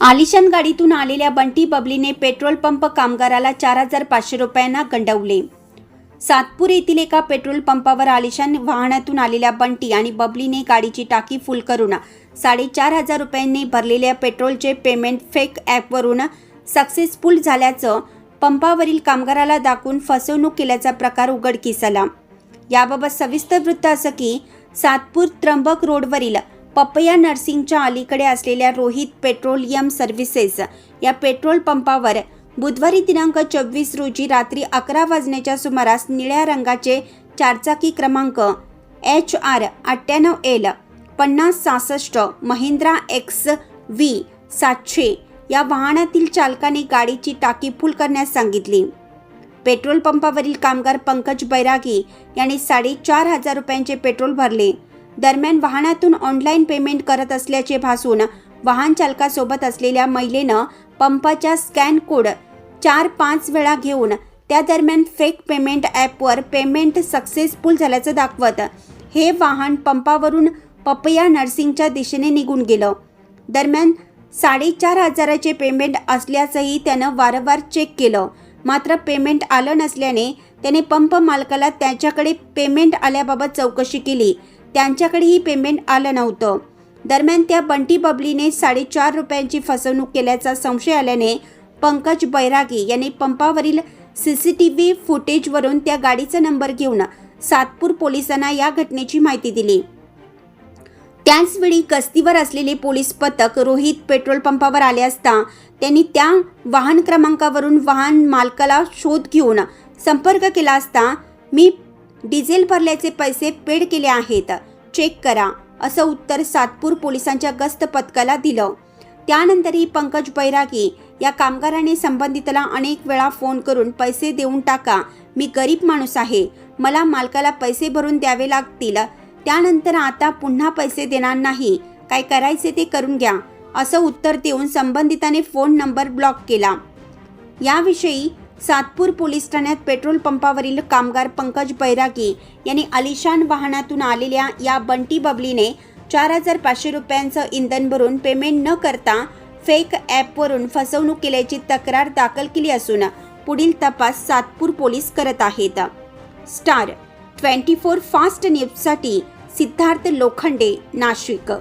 आलिशान गाडीतून आलेल्या बंटी बबलीने पेट्रोल पंप कामगाराला चार हजार पाचशे रुपयांना गंडवले. सातपूर येथील एका पेट्रोल पंपावर आलिशान वाहनातून आलेल्या बंटी आणि बबलीने गाडीची टाकी फुल करून साडेचार हजार रुपयांनी भरलेल्या पेट्रोलचे पेमेंट फेक ॲपवरून सक्सेसफुल झाल्याचं पंपावरील कामगाराला दाखवून फसवणूक केल्याचा प्रकार उघडकीस आला. याबाबत सविस्तर वृत्त असं की सातपूर त्र्यंबक रोडवरील पपया नर्सिंगच्या अलीकडे असलेल्या रोहित पेट्रोलियम सर्व्हिसेस या पेट्रोल पंपावर बुधवारी दिनांक चोवीस रोजी रात्री अकरा वाजण्याच्या सुमारास निळ्या रंगाचे चारचाकी क्रमांक एच आर अठ्ठ्याण्णव एल पन्नास सहासष्ट महिंद्रा एक्स व्ही सातशे या वाहनातील चालकाने गाडीची टाकी फुल करण्यास सांगितली. पेट्रोल पंपावरील कामगार पंकज बैरागी यांनी साडेचार हजार रुपयांचे पेट्रोल भरले. दरम्यान वाहनातून ऑनलाईन पेमेंट करत असल्याचे भासून वाहन चालकासोबत असलेल्या महिलेनं पंपाच्या स्कॅन कोड चार पाच वेळा घेऊन त्या दरम्यान फेक पेमेंट ॲपवर पेमेंट सक्सेसफुल झाल्याचं दाखवत हे वाहन पंपावरून पपया नर्सिंगच्या दिशेने निघून गेलं. दरम्यान साडेचार हजाराचे पेमेंट असल्याचंही त्यानं वारंवार चेक केलं. मात्र पेमेंट आलं नसल्याने त्याने पंप मालकाला त्याच्याकडे पेमेंट आल्याबाबत चौकशी केली. त्यांच्याकडेही पेमेंट आलं नव्हतं. दरम्यान त्या बंटी बबलीने साडेचार रुपयांची फसवणूक केल्याचा संशय आल्याने पंकज बैरागी यांनी पंपावरील सी सी टी व्ही फुटेजवरून त्या गाडीचा नंबर घेऊन सातपूर पोलिसांना या घटनेची माहिती दिली. त्याचवेळी गस्तीवर असलेले पोलीस पथक रोहित पेट्रोल पंपावर आले असता त्यांनी त्या वाहन क्रमांकावरून वाहन मालकाला शोध घेऊन संपर्क केला असता मी डिझेल भरल्याचे पैसे पेड केले आहेत. चेक करा असं उत्तर सातपूर पोलिसांच्या गस्त पथकाला दिलं. त्यानंतरही पंकज बैरागी या कामगाराने संबंधितला अनेक वेळा फोन करून पैसे देऊन टाका मी गरीब माणूस आहे मला मालकाला पैसे भरून द्यावे लागतील त्यानंतर आता पुन्हा पैसे देणार नाही काय करायचे ते करून घ्या असं उत्तर देऊन संबंधिताने फोन नंबर ब्लॉक केला. याविषयी सातपूर पोलीस ठाण्यात पेट्रोल पंपावरील कामगार पंकज बैरागी यांनी अलिशान वाहनातून आलेल्या या बंटी बबलीने चार हजार पाचशे रुपयांचं इंधन भरून पेमेंट न करता फेक ॲपवरून फसवणूक केल्याची तक्रार दाखल केली असून पुढील तपास सातपूर पोलीस करत आहेत. स्टार ट्वेंटी फोर फास्ट न्यूजसाठी सिद्धार्थ लोखंडे नाशिक.